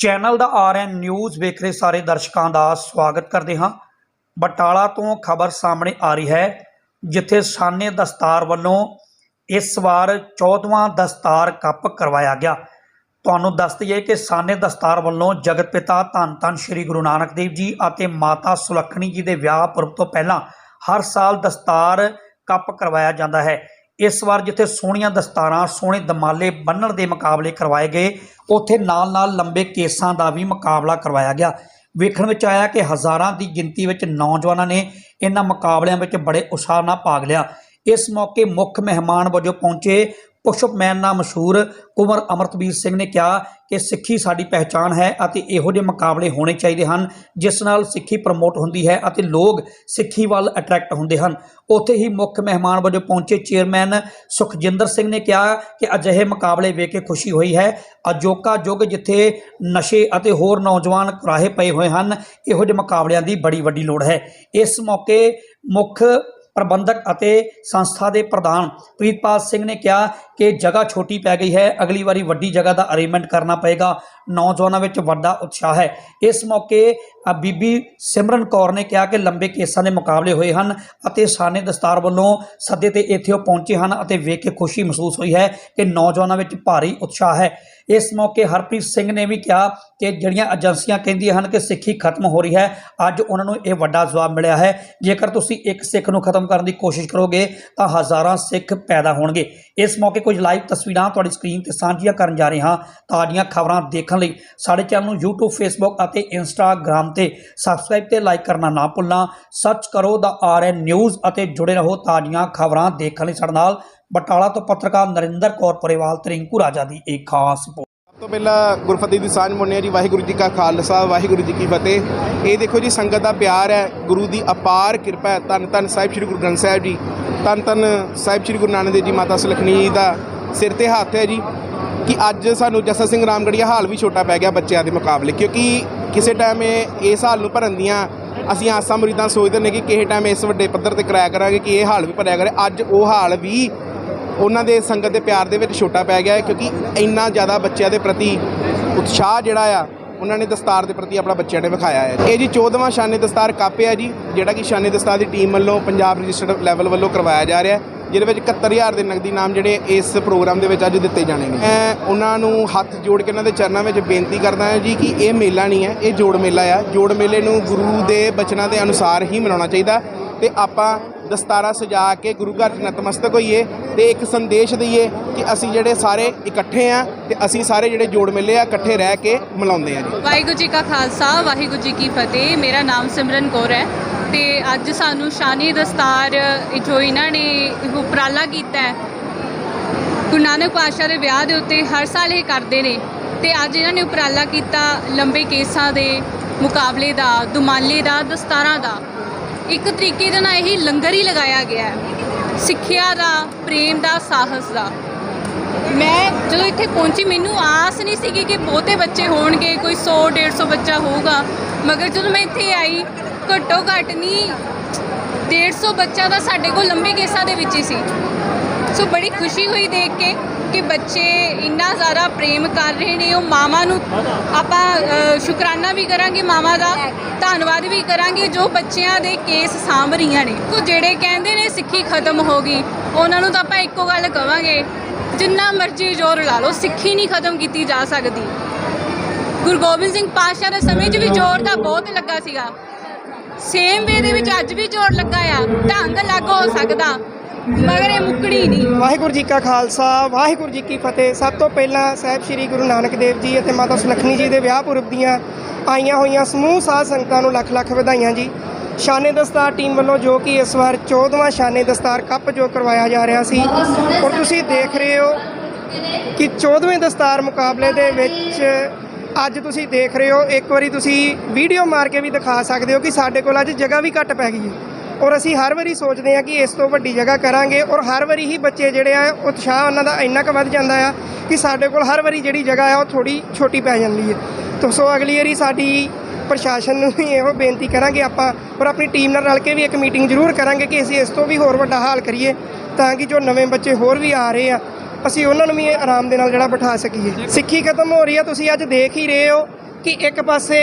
Channel ਦਾ RN news ਵੇਖ ਰਹੇ ਸਾਰੇ ਦਰਸ਼ਕਾਂ ਦਾ ਸਵਾਗਤ ਕਰਦੇ ਹਾਂ। ਬਟਾਲਾ ਤੋਂ ਖਬਰ ਸਾਹਮਣੇ ਆ ਰਹੀ ਹੈ, ਜਿੱਥੇ ਸਾਨੇ ਦਸਤਾਰ ਵੱਲੋਂ ਇਸ ਵਾਰ 14ਵਾਂ ਦਸਤਾਰ ਕੱਪ ਕਰਵਾਇਆ ਗਿਆ। ਤੁਹਾਨੂੰ ਦੱਸ ਦਈਏ ਕਿ ਸਾਨੇ ਦਸਤਾਰ ਵੱਲੋਂ ਜਗਤ ਪਿਤਾ ਧੰਨ ਧੰਨ ਸ੍ਰੀ ਗੁਰੂ ਨਾਨਕ ਦੇਵ ਜੀ ਅਤੇ ਮਾਤਾ ਸੁਲੱਖਣੀ ਜੀ ਦੇ ਵਿਆਹ ਪੁਰਬ ਤੋਂ ਪਹਿਲਾਂ ਹਰ ਸਾਲ ਦਸਤਾਰ ਕੱਪ ਕਰਵਾਇਆ ਜਾਂਦਾ ਹੈ। ਇਸ ਵਾਰ ਜਿੱਥੇ ਸੋਹਣੀਆਂ ਦਸਤਾਰਾਂ, ਸੋਹਣੇ ਦਮਾਲੇ ਬੰਨਣ ਦੇ ਮੁਕਾਬਲੇ ਕਰਵਾਏ ਗਏ, ਉੱਥੇ ਨਾਲ-ਨਾਲ ਲੰਬੇ ਕੇਸਾਂ ਦਾ ਵੀ ਮੁਕਾਬਲਾ ਕਰਵਾਇਆ ਗਿਆ। ਵੇਖਣ ਵਿੱਚ ਆਇਆ ਕਿ ਹਜ਼ਾਰਾਂ ਦੀ ਗਿਣਤੀ ਵਿੱਚ ਨੌਜਵਾਨਾਂ ਨੇ ਇਹਨਾਂ ਮੁਕਾਬਲਿਆਂ ਵਿੱਚ ਬੜੇ ਉਤਸ਼ਾਹ ਨਾਲ ਭਾਗ ਲਿਆ। ਇਸ ਮੌਕੇ ਮੁੱਖ ਮਹਿਮਾਨ ਵਜੋਂ ਪਹੁੰਚੇ ਪੁਸ਼ਪ ਮੈਨ ਨਾਲ ਮਸ਼ਹੂਰ ਕੁਮਰ ਅਮਰਤਵੀਰ ਸਿੰਘ ਨੇ ਕਿਹਾ ਕਿ ਸਿੱਖੀ ਸਾਡੀ ਪਹਿਚਾਣ ਹੈ ਅਤੇ ਇਹੋ ਜਿਹੇ ਮੁਕਾਬਲੇ ਹੋਣੇ ਚਾਹੀਦੇ ਹਨ, ਜਿਸ ਨਾਲ ਸਿੱਖੀ ਪ੍ਰਮੋਟ ਹੁੰਦੀ ਹੈ ਅਤੇ ਲੋਕ ਸਿੱਖੀ ਵੱਲ ਅਟਰੈਕਟ ਹੁੰਦੇ ਹਨ। ਉੱਥੇ ਹੀ ਮੁੱਖ ਮਹਿਮਾਨ ਵਜੋਂ ਪਹੁੰਚੇ ਚੇਅਰਮੈਨ ਸੁਖਜਿੰਦਰ ਸਿੰਘ ਨੇ ਕਿਹਾ ਕਿ ਅਜਿਹੇ ਮੁਕਾਬਲੇ ਵੇਖ ਕੇ ਖੁਸ਼ੀ ਹੋਈ ਹੈ। ਅਜੋਕਾ ਯੁੱਗ ਜਿੱਥੇ ਨਸ਼ੇ ਅਤੇ ਹੋਰ ਨੌਜਵਾਨ ਕੁਰਾਹੇ ਪਏ ਹੋਏ ਹਨ, ਇਹੋ ਜਿਹੇ ਮੁਕਾਬਲਿਆਂ ਦੀ ਬੜੀ ਵੱਡੀ ਲੋੜ ਹੈ। ਇਸ ਮੌਕੇ ਮੁੱਖ ਪ੍ਰਬੰਧਕ ਅਤੇ ਸੰਸਥਾ ਦੇ ਪ੍ਰਧਾਨ ਪ੍ਰੀਤਪਾਲ ਸਿੰਘ ਨੇ ਕਿਹਾ ਕਿ ਜਗ੍ਹਾ ਛੋਟੀ ਪੈ ਗਈ ਹੈ, ਅਗਲੀ ਵਾਰੀ ਵੱਡੀ ਜਗ੍ਹਾ ਦਾ ਅਰੇਂਜਮੈਂਟ ਕਰਨਾ ਪਏਗਾ। ਨੌਜਵਾਨਾਂ ਵਿੱਚ ਵੱਡਾ ਉਤਸ਼ਾਹ ਹੈ। ਇਸ ਮੌਕੇ ਬੀਬੀ ਸਿਮਰਨ ਕੌਰ ਨੇ ਕਿਹਾ ਕਿ ਲੰਬੇ ਕੇਸਾਂ ਦੇ ਮੁਕਾਬਲੇ ਹੋਏ ਹਨ ਅਤੇ ਸਾਨੇ ਦਸਤਾਰ ਵੱਲੋਂ ਸੱਦੇ ਤੇ ਇੱਥੇ ਉਹ ਪਹੁੰਚੇ ਹਨ ਅਤੇ ਵੇਖ ਕੇ ਖੁਸ਼ੀ ਮਹਿਸੂਸ ਹੋਈ ਹੈ ਕਿ ਨੌਜਵਾਨਾਂ ਵਿੱਚ ਭਾਰੀ ਉਤਸ਼ਾਹ ਹੈ। ਇਸ ਮੌਕੇ ਹਰਪ੍ਰੀਤ ਸਿੰਘ ਨੇ ਵੀ ਕਿਹਾ ਕਿ ਜਿਹੜੀਆਂ ਏਜੰਸੀਆਂ ਕਹਿੰਦੀਆਂ ਹਨ ਕਿ ਸਿੱਖੀ ਖਤਮ ਹੋ ਰਹੀ ਹੈ, ਅੱਜ ਉਹਨਾਂ ਨੂੰ ਇਹ ਵੱਡਾ ਜਵਾਬ ਮਿਲਿਆ ਹੈ। ਜੇਕਰ ਤੁਸੀਂ ਇੱਕ ਸਿੱਖ ਨੂੰ ਖਤਮ ਕਰਨ ਦੀ ਕੋਸ਼ਿਸ਼ ਕਰੋਗੇ, ਤਾਂ ਹਜ਼ਾਰਾਂ ਸਿੱਖ ਪੈਦਾ ਹੋਣਗੇ। ਇਸ ਮੌਕੇ ਕੁਝ ਲਾਈਵ ਤਸਵੀਰਾਂ ਤੁਹਾਡੀ ਸਕਰੀਨ ਤੇ ਸਾਂਝੀਆਂ ਕਰਨ ਜਾ ਰਹੇ ਹਾਂ। ਤਾਜ਼ੀਆਂ ਖਬਰਾਂ ਦੇਖਣ ਲਈ ਸਾਡੇ ਚੈਨਲ ਨੂੰ YouTube, Facebook ਅਤੇ Instagram ਤੇ ਸਬਸਕ੍ਰਾਈਬ ਤੇ ਲਾਈਕ ਕਰਨਾ ਨਾ ਭੁੱਲਣਾ। ਸਰਚ ਕਰੋ ਦਾ ਆਰਐਨ ਨਿਊਜ਼ ਅਤੇ ਜੁੜੇ ਰਹੋ ਤਾਜ਼ੀਆਂ ਖਬਰਾਂ ਦੇਖਣ ਲਈ ਸਾਡੇ ਨਾਲ ਬਟਾਲਾ ਤੋਂ ਪੱਤਰਕਾਰ ਨਰਿੰਦਰ ਕੌਰ ਪਰਿਵਾਲ ਤਰਿੰਕੂ ਰਾਜਾ ਦੀ ਇੱਕ ਖਾਸ ਰਿਪੋਰਟ। ਸਭ ਤੋਂ ਪਹਿਲਾਂ ਗੁਰਫਤਿਹ ਦੀ ਸਾਂਝ ਮੁੰਨਿਆ ਜੀ, ਵਾਹਿਗੁਰੂ ਜੀ ਕਾ ਖਾਲਸਾ, ਵਾਹਿਗੁਰੂ ਜੀ ਕੀ ਫਤਿਹ। ਇਹ ਦੇਖੋ ਜੀ, ਸੰਗਤ ਦਾ ਪਿਆਰ ਹੈ, ਗੁਰੂ ਦੀ ਅਪਾਰ ਕਿਰਪਾ ਹੈ। ਧੰਨ ਧੰਨ ਸਾਹਿਬ ਸ੍ਰੀ ਗੁਰੂ ਗ੍ਰੰਥ ਸਾਹਿਬ ਜੀ, ਧੰਨ ਧੰਨ ਸਾਹਿਬ ਸ੍ਰੀ ਗੁਰੂ ਨਾਨਕ ਦੇਵ ਜੀ ਮਾਤਾ ਸੁਲੱਖਣੀ ਦਾ ਸਿਰ ਤੇ ਹੱਥ ਹੈ ਜੀ। ਕਿ ਅੱਜ ਸਾਨੂੰ ਜਸਾ ਸਿੰਘ ਰਾਮਗੜੀਆ ਹਾਲ ਵੀ ਛੋਟਾ ਪੈ ਗਿਆ ਬੱਚਿਆਂ ਦੇ ਮੁਕਾਬਲੇ, ਕਿਉਂਕਿ ਕਿਸੇ ਟਾਈਮ ਇਸ ਹਾਲ ਨੂੰ ਭਰਨ ਦੀਆਂ ਅਸੀਂ ਆਸਾਂ ਮੁਰੀਦਾਂ ਸੋਚਦੇ ਨੇ ਕਿ ਕਿਸੇ ਟਾਈਮ ਇਸ ਵੱਡੇ ਪੱਧਰ ਤੇ ਕਰਾਇਆ ਕਰਾਂਗੇ ਕਿ ਇਹ ਹਾਲ ਵੀ ਭਰਿਆ ਕਰੇ। ਅੱਜ ਉਹ ਹਾਲ ਵੀ ਉਹਨਾਂ ਦੇ ਸੰਗਤ ਦੇ ਪਿਆਰ ਦੇ ਵਿੱਚ ਛੋਟਾ ਪੈ ਗਿਆ ਕਿਉਂਕਿ ਇੰਨਾ ਜ਼ਿਆਦਾ ਬੱਚਿਆਂ ਦੇ ਪ੍ਰਤੀ ਉਤਸ਼ਾਹ ਜਿਹੜਾ ਆ, ਉਹਨਾਂ ਨੇ ਦਸਤਾਰ ਦੇ ਪ੍ਰਤੀ ਆਪਣਾ ਬੱਚਿਆਂ ਨੇ ਵਿਖਾਇਆ ਹੈ। ਇਹ ਜੀ 14ਵਾਂ ਸ਼ਾਨੇ ਦਸਤਾਰ ਕੱਪ ਹੈ ਜੀ, ਜਿਹੜਾ ਕਿ ਸ਼ਾਨੇ ਦਸਤਾਰ ਦੀ ਟੀਮ ਵੱਲੋਂ ਪੰਜਾਬ ਰਜਿਸਟਰਡ ਲੈਵਲ ਵੱਲੋਂ ਕਰਵਾਇਆ ਜਾ ਰਿਹਾ ਹੈ। ਜਿਹਦੇ ਵਿੱਚ 71000 ਦੇ ਨਗਦੀ ਨਾਮ ਜਿਹੜੇ ਇਸ ਪ੍ਰੋਗਰਾਮ ਦੇ ਵਿੱਚ ਅੱਜ ਦਿੱਤੇ ਜਾਣੇ ਨੇ। ਮੈਂ ਉਹਨਾਂ ਨੂੰ ਹੱਥ ਜੋੜ ਕੇ ਉਹਨਾਂ ਦੇ ਚਰਨਾਂ ਵਿੱਚ ਬੇਨਤੀ ਕਰਦਾ ਹਾਂ ਜੀ ਕਿ ਇਹ ਮੇਲਾ ਨਹੀਂ ਹੈ, ਇਹ ਜੋੜ ਮੇਲਾ ਆ। ਜੋੜ ਮੇਲੇ ਨੂੰ ਗੁਰੂ ਦੇ ਬਚਨਾਂ ਦੇ ਅਨੁਸਾਰ ਹੀ ਮਨਾਉਣਾ ਚਾਹੀਦਾ ਤੇ ਆਪਾਂ ਦਸਤਾਰਾ ਸਜਾ ਕੇ ਗੁਰੂ ਘਰ 'ਚ ਨਤਮਸਤਕ ਹੋਈਏ ਤੇ ਇੱਕ ਸੰਦੇਸ਼ ਦਈਏ ਕਿ ਅਸੀਂ ਜਿਹੜੇ ਸਾਰੇ ਇਕੱਠੇ ਆ ਤੇ ਅਸੀਂ ਸਾਰੇ ਜਿਹੜੇ ਜੋੜ ਮੇਲੇ ਆ ਇਕੱਠੇ ਰਹਿ ਕੇ ਮਨਾਉਂਦੇ ਆ ਜੀ। ਵਾਹਿਗੁਰੂ ਜੀ ਕਾ ਖਾਲਸਾ, ਵਾਹਿਗੁਰੂ ਜੀ ਕੀ ਫਤਿਹ। ਮੇਰਾ ਨਾਮ ਸਿਮਰਨ ਕੌਰ ਹੈ। ਤੇ ਅੱਜ ਸਾਨੂੰ ਸ਼ਾਨੀ ਦਸਤਾਰ ਜੋ ਇਹਨਾਂ ਨੇ ਉਪਰਾਲਾ ਕੀਤਾ ਹੈ, ਗੁਰੂ ਨਾਨਕ ਪਾਤਸ਼ਾਹ ਦੇ ਵਿਆਹ ਦੇ ਉੱਤੇ ਹਰ ਸਾਲ ਇਹ ਕਰਦੇ ਨੇ ਤੇ ਅੱਜ ਇਹਨਾਂ ਨੇ ਉਪਰਾਲਾ ਕੀਤਾ ਲੰਬੇ ਕੇਸਾਂ ਦੇ ਮੁਕਾਬਲੇ ਦਾ, ਦੁਮਾਲੇ ਦਾ, ਦਸਤਾਰਾਂ ਦਾ। ਇੱਕ ਤਰੀਕੇ ਦੇ ਨਾਲ ਇਹ ਲੰਗਰ ਹੀ ਲਗਾਇਆ ਗਿਆ ਹੈ, ਸਿੱਖਿਆ ਦਾ, ਪ੍ਰੇਮ ਦਾ, ਸਾਹਸ ਦਾ। ਮੈਂ ਜਦੋਂ ਇੱਥੇ ਪਹੁੰਚੀ, ਮੈਨੂੰ ਆਸ ਨਹੀਂ ਸੀਗੀ ਕਿ ਬਹੁਤੇ ਬੱਚੇ ਹੋਣਗੇ, ਕੋਈ 100 150 ਬੱਚਾ ਹੋਊਗਾ, ਮਗਰ ਜਦੋਂ ਮੈਂ ਇੱਥੇ ਆਈ ਘੱਟੋ ਘੱਟ ਨਹੀਂ 150 ਬੱਚਾ ਤਾਂ ਸਾਡੇ ਕੋਲ ਲੰਬੇ ਕੇਸਾਂ ਦੇ ਵਿੱਚ ਹੀ ਸੀ। ਸੋ ਬੜੀ ਖੁਸ਼ੀ ਹੋਈ ਦੇਖ ਕੇ ਕਿ ਬੱਚੇ ਇੰਨਾ ਜ਼ਿਆਦਾ ਪ੍ਰੇਮ ਕਰ ਰਹੇ ਨੇ, ਉਹ ਮਾਵਾਂ ਨੂੰ ਆਪਾਂ ਸ਼ੁਕਰਾਨਾ ਵੀ ਕਰਾਂਗੇ ਮਾਵਾਂ ਦਾ, ਧੰਨਵਾਦ ਵੀ ਕਰਾਂਗੇ ਜੋ ਬੱਚਿਆਂ ਦੇ ਕੇਸ ਸਾਂਭ ਰਹੀਆਂ ਨੇ। ਕੋ ਜਿਹੜੇ ਕਹਿੰਦੇ ਨੇ ਸਿੱਖੀ ਖਤਮ ਹੋ ਗਈ, ਉਹਨਾਂ ਨੂੰ ਤਾਂ ਆਪਾਂ ਇੱਕੋ ਗੱਲ ਕਵਾਂਗੇ, ਜਿੰਨਾ ਮਰਜ਼ੀ ਜ਼ੋਰ ਲਾ ਲਓ, ਸਿੱਖੀ ਨਹੀਂ ਖਤਮ ਕੀਤੀ ਜਾ ਸਕਦੀ। ਗੁਰੂ ਗੋਬਿੰਦ ਸਿੰਘ ਪਾਤਸ਼ਾਹ ਦੇ ਸਮੇਂ 'ਚ ਵੀ ਜ਼ੋਰ ਤਾਂ ਬਹੁਤ ਲੱਗਾ ਸੀਗਾ। ਸੇਮ ਵੇ ਦੇ ਵਿੱਚ ਅੱਜ ਵੀ ਜ਼ੋਰ ਲੱਗਾ ਆ, ਢੰਗ ਲੱਗ ਹੋ ਸਕਦਾ, ਮਗਰ ਇਹ ਮੁੱਕੜੀ ਨਹੀਂ। ਵਾਹਿਗੁਰੂ ਜੀ ਕਾ ਖਾਲਸਾ, ਵਾਹਿਗੁਰੂ ਜੀ ਕੀ ਫਤਿਹ। ਸਭ ਤੋਂ ਪਹਿਲਾਂ ਸਾਹਿਬ ਸ੍ਰੀ ਗੁਰੂ ਨਾਨਕ ਦੇਵ ਜੀ ਅਤੇ ਮਾਤਾ ਸੁਲੱਖਣੀ ਜੀ ਦੇ ਵਿਆਹ ਪੁਰਬ ਦੀਆਂ ਆਈਆਂ ਹੋਈਆਂ ਸਮੂਹ ਸਾਧ ਸੰਗਤਾਂ ਨੂੰ ਲੱਖ ਲੱਖ ਵਧਾਈਆਂ ਜੀ। ਸ਼ਾਨੇ ਦਸਤਾਰ ਟੀਮ ਵੱਲੋਂ ਜੋ ਕਿ ਇਸ ਵਾਰ 14ਵਾਂ ਸ਼ਾਨੇ ਦਸਤਾਰ ਕੱਪ ਜੋ ਕਰਵਾਇਆ ਜਾ ਰਿਹਾ ਸੀ, ਔਰ ਤੁਸੀਂ ਦੇਖ ਰਹੇ ਹੋ ਕਿ 14ਵੇਂ ਦਸਤਾਰ ਮੁਕਾਬਲੇ ਦੇ ਵਿੱਚ ਅੱਜ ਤੁਸੀਂ ਦੇਖ ਰਹੇ ਹੋ, ਇੱਕ ਵਾਰੀ ਤੁਸੀਂ ਵੀਡੀਓ ਮਾਰ ਕੇ ਵੀ ਦਿਖਾ ਸਕਦੇ ਹੋ ਕਿ ਸਾਡੇ ਕੋਲ ਅੱਜ ਜਗ੍ਹਾ ਵੀ ਘੱਟ ਪੈ ਗਈ ਹੈ। ਔਰ ਅਸੀਂ ਹਰ ਵਾਰੀ ਸੋਚਦੇ ਹਾਂ ਕਿ ਇਸ ਤੋਂ ਵੱਡੀ ਜਗ੍ਹਾ ਕਰਾਂਗੇ ਔਰ ਹਰ ਵਾਰੀ ਹੀ ਬੱਚੇ ਜਿਹੜੇ ਆ ਉਤਸ਼ਾਹ ਉਹਨਾਂ ਦਾ ਇੰਨਾ ਕੁ ਵੱਧ ਜਾਂਦਾ ਆ ਕਿ ਸਾਡੇ ਕੋਲ ਹਰ ਵਾਰੀ ਜਿਹੜੀ ਜਗ੍ਹਾ ਆ, ਉਹ ਥੋੜੀ ਛੋਟੀ ਪੈ ਜਾਂਦੀ ਹੈ। ਤਾਂ ਸੋ ਅਗਲੀ ਵਾਰੀ ਸਾਡੀ ਪ੍ਰਸ਼ਾਸਨ ਨੂੰ ਵੀ ਇਹੋ ਬੇਨਤੀ ਕਰਾਂਗੇ ਆਪਾਂ ਔਰ ਆਪਣੀ ਟੀਮ ਨਾਲ ਰਲ ਕੇ ਵੀ ਇੱਕ ਮੀਟਿੰਗ ਜ਼ਰੂਰ ਕਰਾਂਗੇ ਕਿ ਅਸੀਂ ਇਸ ਤੋਂ ਵੀ ਹੋਰ ਵੱਡਾ ਹਾਲ ਕਰੀਏ ਤਾਂ ਕਿ ਜੋ ਨਵੇਂ ਬੱਚੇ ਹੋਰ ਵੀ ਆ ਰਹੇ ਆ ਅਸੀਂ ਉਹਨਾਂ ਨੂੰ ਵੀ ਆਰਾਮ ਦੇ ਨਾਲ ਜਿਹੜਾ ਬਿਠਾ ਸਕੀਏ। ਸਿੱਖੀ ਖਤਮ ਹੋ ਰਹੀ ਹੈ ਤੁਸੀਂ ਅੱਜ ਦੇਖ ਹੀ ਰਹੇ ਹੋ ਕਿ ਇੱਕ ਪਾਸੇ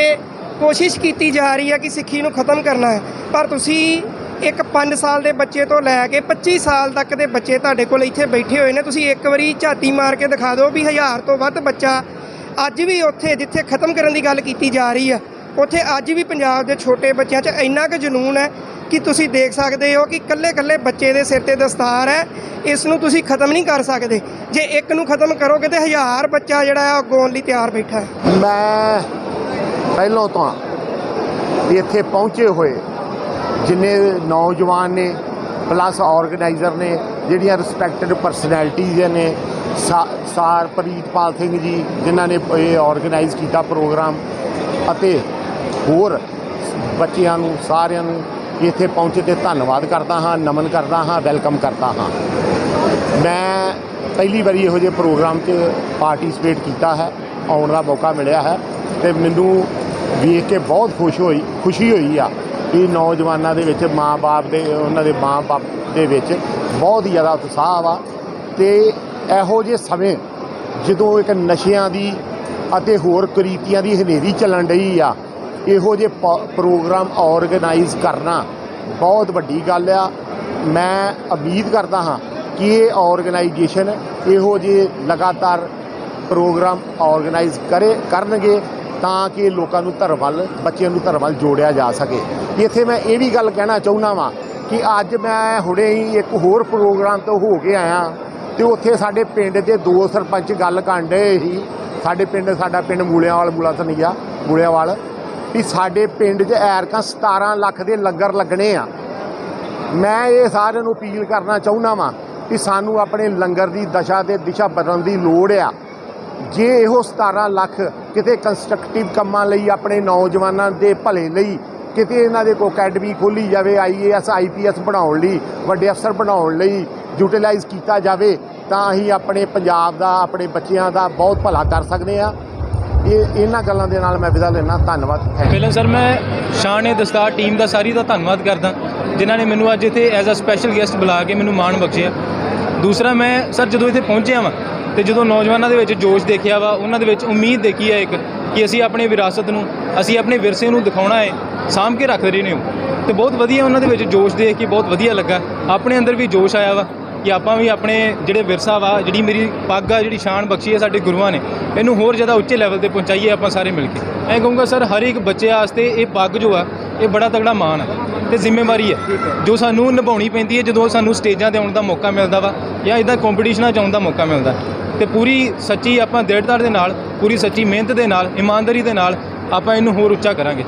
ਕੋਸ਼ਿਸ਼ ਕੀਤੀ ਜਾ ਰਹੀ ਹੈ ਕਿ ਸਿੱਖੀ ਨੂੰ ਖਤਮ ਕਰਨਾ ਹੈ, ਪਰ ਤੁਸੀਂ ਇੱਕ 5 ਸਾਲ ਦੇ ਬੱਚੇ ਤੋਂ ਲੈ ਕੇ 25 ਸਾਲ ਤੱਕ ਦੇ ਬੱਚੇ ਤੁਹਾਡੇ ਕੋਲ ਇੱਥੇ ਬੈਠੇ ਹੋਏ ਨੇ, ਤੁਸੀਂ ਇੱਕ ਵਾਰੀ ਝਾਤੀ ਮਾਰ ਕੇ ਦਿਖਾ ਦਿਓ ਵੀ ਹਜ਼ਾਰ ਤੋਂ ਵੱਧ ਬੱਚਾ ਅੱਜ ਵੀ ਉੱਥੇ ਜਿੱਥੇ ਖਤਮ ਕਰਨ ਦੀ ਗੱਲ ਕੀਤੀ ਜਾ ਰਹੀ ਹੈ ਉੱਥੇ ਅੱਜ ਵੀ ਪੰਜਾਬ ਦੇ ਛੋਟੇ ਬੱਚਿਆਂ 'ਚ ਇੰਨਾ ਕੁ ਜਨੂਨ ਹੈ ਕਿ ਤੁਸੀਂ ਦੇਖ ਸਕਦੇ ਹੋ ਕਿ ਕੱਲੇ-ਕੱਲੇ ਬੱਚੇ ਦੇ ਸਿਰ ਤੇ ਦਸਤਾਰ ਹੈ, ਇਸ ਨੂੰ ਤੁਸੀਂ ਖਤਮ ਨਹੀਂ ਕਰ ਸਕਦੇ। ਜੇ ਇੱਕ ਨੂੰ ਖਤਮ ਕਰੋਗੇ ਤੇ ਹਜ਼ਾਰ ਬੱਚਾ ਜਿਹੜਾ ਹੈ, ਉਹ ਗਾਉਣ ਲਈ ਤਿਆਰ ਬੈਠਾ ਹੈ। ਮੈਂ ਪਹਿਲਾਂ ਤੋਂ ਇੱਥੇ ਪਹੁੰਚੇ ਹੋਏ ਜਿੰਨੇ ਨੌਜਵਾਨ ਨੇ ਪਲੱਸ ਆਰਗੇਨਾਈਜ਼ਰ ਨੇ, ਜਿਹੜੀਆਂ ਰਿਸਪੈਕਟਡ ਪਰਸਨੈਲਿਟੀਜ਼ ਨੇ, ਸਾ- ਸਾਰ ਪ੍ਰੀਤਪਾਲ ਸਿੰਘ ਜੀ, ਜਿਨ੍ਹਾਂ ਨੇ ਇਹ ਆਰਗੇਨਾਈਜ਼ ਕੀਤਾ ਪ੍ਰੋਗਰਾਮ ਅਤੇ ਹੋਰ ਬੱਚਿਆਂ ਨੂੰ, ਸਾਰਿਆਂ ਨੂੰ ਇੱਥੇ ਪਹੁੰਚੇ ਤੇ ਧੰਨਵਾਦ ਕਰਦਾ ਹਾਂ, ਨਮਨ ਕਰਦਾ ਹਾਂ, ਵੈਲਕਮ ਕਰਦਾ ਹਾਂ। ਮੈਂ ਪਹਿਲੀ ਵਾਰੀ ਇਹੋ ਜਿਹੇ ਪ੍ਰੋਗਰਾਮ 'ਚ ਪਾਰਟਿਸਿਪੇਟ ਕੀਤਾ ਹੈ, ਆਉਣ ਦਾ ਮੌਕਾ ਮਿਲਿਆ ਹੈ ਤੇ ਮੈਨੂੰ ਵੇਖ ਕੇ ਬਹੁਤ ਖੁਸ਼ ਹੋਈ, ਖੁਸ਼ੀ ਹੋਈ ਆ ਕਿ ਨੌਜਵਾਨਾਂ ਦੇ ਵਿੱਚ ਮਾਂ-ਬਾਪ ਦੇ, ਉਹਨਾਂ ਦੇ ਮਾਂ-ਬਾਪ ਦੇ ਵਿੱਚ ਬਹੁਤ ਹੀ ਜ਼ਿਆਦਾ ਉਤਸ਼ਾਹ ਵਾ ਤੇ ਇਹੋ ਜਿਹੇ ਸਮੇਂ ਜਦੋਂ ਇੱਕ ਨਸ਼ਿਆਂ ਦੀ ਅਤੇ ਹੋਰ ਕੁਰੀਤੀਆਂ ਦੀ ਹਨੇਰੀ ਚੱਲਣ ਰਹੀ ਆ ਇਹੋ ਜਿਹੇ ਪ- ਪ੍ਰੋਗਰਾਮ ਆਰਗੇਨਾਈਜ਼ ਕਰਨਾ ਬਹੁਤ ਵੱਡੀ ਗੱਲ ਆ। ਮੈਂ ਉਮੀਦ ਕਰਦਾ ਹਾਂ ਕਿ ਇਹ ਆਰਗੇਨਾਈਜੇਸ਼ਨ ਇਹੋ ਜਿਹੇ ਲਗਾਤਾਰ ਪ੍ਰੋਗਰਾਮ ਆਰਗੇਨਾਈਜ਼ ਕਰੇ, ਕਰਨਗੇ ਤਾਂ ਕਿ ਲੋਕਾਂ ਨੂੰ ਧਰਮ ਵੱਲ, ਬੱਚਿਆਂ ਨੂੰ ਧਰਮ ਵੱਲ ਜੋੜਿਆ ਜਾ ਸਕੇ। ਇੱਥੇ ਮੈਂ ਇਹ ਵੀ ਗੱਲ ਕਹਿਣਾ ਚਾਹੁੰਦਾ ਵਾਂ ਕਿ ਅੱਜ ਮੈਂ ਹੁਣੇ ਹੀ ਇੱਕ ਹੋਰ ਪ੍ਰੋਗਰਾਮ ਤੋਂ ਹੋ ਕੇ ਆਇਆ ਤੇ ਉੱਥੇ ਸਾਡੇ ਪਿੰਡ ਦੇ ਦੋ ਸਰਪੰਚ ਗੱਲ ਕਰਨ ਕਾਂਡੇ ਸੀ। ਸਾਡੇ ਪਿੰਡ, ਸਾਡਾ ਪਿੰਡ ਮੂਲਿਆਂਵਾਲ ਮੂਲਾ ਧਨੀਆ ਮੂਲਿਆਂਵਾਲ ਵੀ ਸਾਡੇ ਪਿੰਡ 'ਚ ਐਰਕਾਂ 17 ਲੱਖ ਦੇ ਲੰਗਰ ਲੱਗਣੇ ਆ। ਮੈਂ ਇਹ ਸਾਰਿਆਂ ਨੂੰ ਅਪੀਲ ਕਰਨਾ ਚਾਹੁੰਦਾ ਵਾਂ ਕਿ ਸਾਨੂੰ ਆਪਣੇ ਲੰਗਰ ਦੀ ਦਸ਼ਾ ਤੇ ਦਿਸ਼ਾ ਬਦਲਣ ਦੀ ਲੋੜ ਆ। ਜੇ ਇਹੋ 17 ਲੱਖ ਕਿਤੇ ਕੰਸਟਰਕਟਿਵ ਕੰਮਾਂ ਲਈ, ਆਪਣੇ ਨੌਜਵਾਨਾਂ ਦੇ ਭਲੇ ਲਈ ਕਿਤੇ ਇਹਨਾਂ ਦੇ ਕੋ ਅਕੈਡਮੀ ਖੋਲੀ ਜਾਵੇ ਆਈਏਐਸ ਆਈਪੀਐਸ ਬਣਾਉਣ ਲਈ, ਵੱਡੇ ਅਫਸਰ ਬਣਾਉਣ ਲਈ ਯੂਟਿਲਾਈਜ਼ ਕੀਤਾ ਜਾਵੇ, ਤਾਂ ਅਸੀਂ ਆਪਣੇ ਪੰਜਾਬ ਦਾ, ਆਪਣੇ ਬੱਚਿਆਂ ਦਾ ਬਹੁਤ ਭਲਾ ਕਰ ਸਕਦੇ ਆ ਇਹ ਇਹਨਾਂ ਗੱਲਾਂ ਦੇ ਨਾਲ ਮੈਂ ਵਿਦਾ ਲੈਣਾ ਧੰਨਵਾਦ। ਪਹਿਲਾਂ ਸਰ, ਮੈਂ ਸ਼ਾਨ ਏ ਦਸਤਾਰ ਟੀਮ ਦਾ ਸਾਰੀ ਦਾ ਧੰਨਵਾਦ ਕਰਦਾ। ਜਿਨ੍ਹਾਂ ਨੇ ਮੈਨੂੰ ਅੱਜ ਇੱਥੇ ਐਜ਼ ਅ ਸਪੈਸ਼ਲ ਗੈਸਟ ਬੁਲਾ ਕੇ ਮੈਨੂੰ ਮਾਣ ਬਖਸ਼ਿਆ। ਦੂਸਰਾ, ਮੈਂ ਸਰ, ਜਦੋਂ ਇੱਥੇ ਪਹੁੰਚਿਆ ਵਾਂ ਤੇ ਜਦੋਂ ਨੌਜਵਾਨਾਂ ਦੇ ਵਿੱਚ ਜੋਸ਼ ਦੇਖਿਆ ਵਾ, ਉਹਨਾਂ ਦੇ ਵਿੱਚ ਉਮੀਦ ਦੇਖੀ ਹੈ ਇੱਕ ਕਿ ਅਸੀਂ ਆਪਣੇ ਵਿਰਾਸਤ ਨੂੰ, ਅਸੀਂ ਆਪਣੇ ਵਿਰਸੇ ਨੂੰ ਦਿਖਾਉਣਾ ਹੈ, ਸਾਂਭ ਕੇ ਰੱਖ ਰਹੇ ਨੇ ਉਹ। ਤੇ ਬਹੁਤ ਵਧੀਆ ਉਹਨਾਂ ਦੇ ਵਿੱਚ ਜੋਸ਼ ਦੇਖ ਕੇ ਬਹੁਤ ਵਧੀਆ ਲੱਗਾ। ਆਪਣੇ ਅੰਦਰ ਵੀ ਜੋਸ਼ ਆਇਆ ਵਾ। ਕਿ ਆਪਾਂ ਵੀ ਆਪਣੇ ਜਿਹੜੇ ਵਿਰਸਾ ਵਾ, ਜਿਹੜੀ ਮੇਰੀ ਪੱਗ ਆ, ਜਿਹੜੀ ਸ਼ਾਨ ਬਖਸ਼ੀ ਹੈ ਸਾਡੇ ਗੁਰੂਆਂ ਨੇ, ਇਹਨੂੰ ਹੋਰ ਜ਼ਿਆਦਾ ਉੱਚੇ ਲੈਵਲ ਤੇ ਪਹੁੰਚਾਈਏ ਆਪਾਂ ਸਾਰੇ ਮਿਲ ਕੇ। ਮੈਂ ਕਹੂੰਗਾ, ਸਰ, ਹਰ ਇੱਕ ਬੱਚੇ ਵਾਸਤੇ ਇਹ ਪੱਗ ਜੋ ਆ, ਇਹ ਬੜਾ ਤਗੜਾ ਮਾਣ ਹੈ ਤੇ ਜ਼ਿੰਮੇਵਾਰੀ ਹੈ ਜੋ ਸਾਨੂੰ ਨਿਭਾਉਣੀ ਪੈਂਦੀ ਹੈ, ਜਦੋਂ ਸਾਨੂੰ ਸਟੇਜਾਂ ਤੇ ਆਉਣ ਦਾ ਮੌਕਾ ਮਿਲਦਾ ਵਾ ਜਾਂ ਇਦਾਂ ਕੰਪੀਟੀਸ਼ਨਾਂ 'ਚ ਆਉਣ ਦਾ ਮੌਕਾ ਮਿਲਦਾ ਤੇ ਪੂਰੀ ਸੱਚੀ ਆਪਾਂ ਦ੍ਰਿੜਤਾ ਦੇ ਨਾਲ, ਪੂਰੀ ਸੱਚੀ ਮਿਹਨਤ ਦੇ ਨਾਲ, ਇਮਾਨਦਾਰੀ ਦੇ ਨਾਲ ਆਪਾਂ ਇਹਨੂੰ ਹੋਰ ਉੱਚਾ ਕਰਾਂਗੇ।